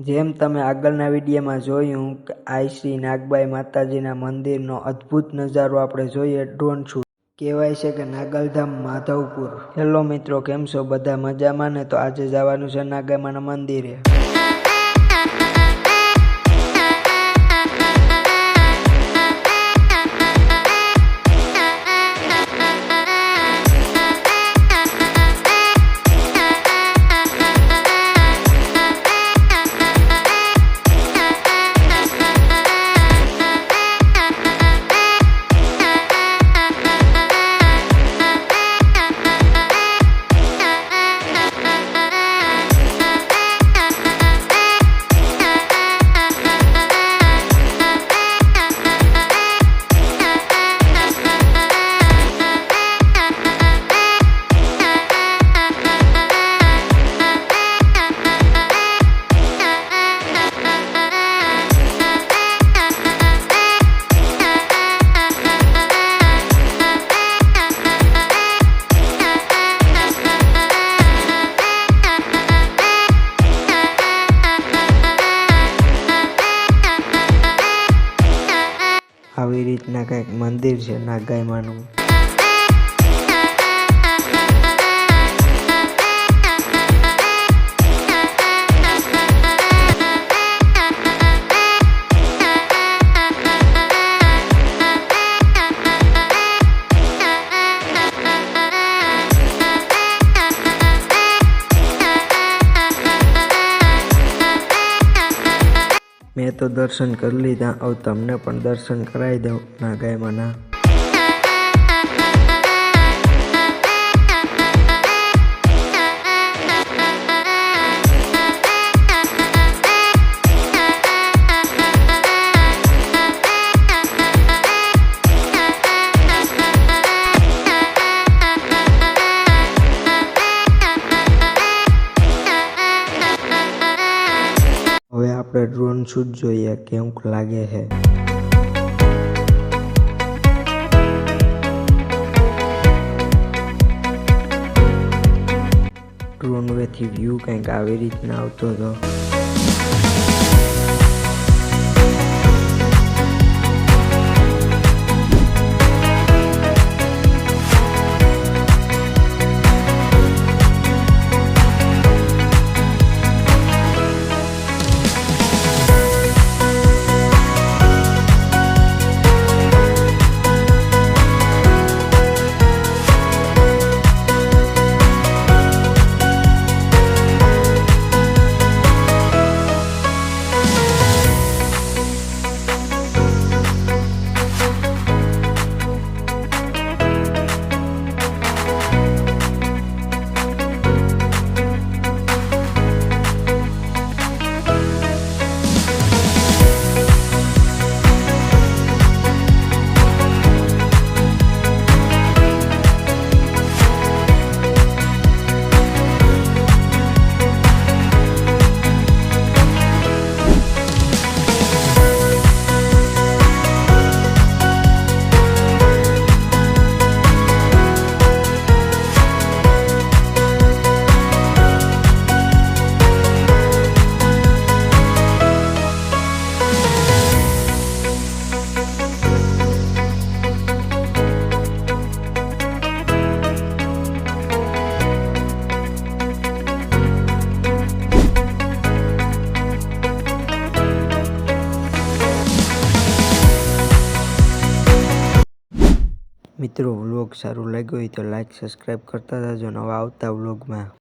જેમ તમે આગળના વિડીયોમાં જોયું કે આઈ શ્રી નાગબાઈ માતાજીના મંદિરનો અદ્ભુત નજારો આપણે જોઈએ, ડ્રોન શૂટ. કહેવાય છે કે નાગલધામ માધવપુર. હેલો મિત્રો, કેમ છો? બધા મજામાં ને? તો આજે જવાનું છે નાગામાના મંદિરે. કંઈક મંદિર છે નાગાઈમાનું તો દર્શન કરી લીધા. હવે તમને પણ દર્શન કરાવી દઉં. નાગાઈમાના આપણે ડ્રોન શૂટ જોઈએ કેવું લાગે છે? ડ્રોન વેથી વ્યૂ કંઈક આવી રીતના આવતો હતો. મિત્રો વ્લોગ સારું લાગ્યું હોય તો લાઈક સબસ્ક્રાઈબ કરતા જજો નવા આવતા વ્લોગમાં.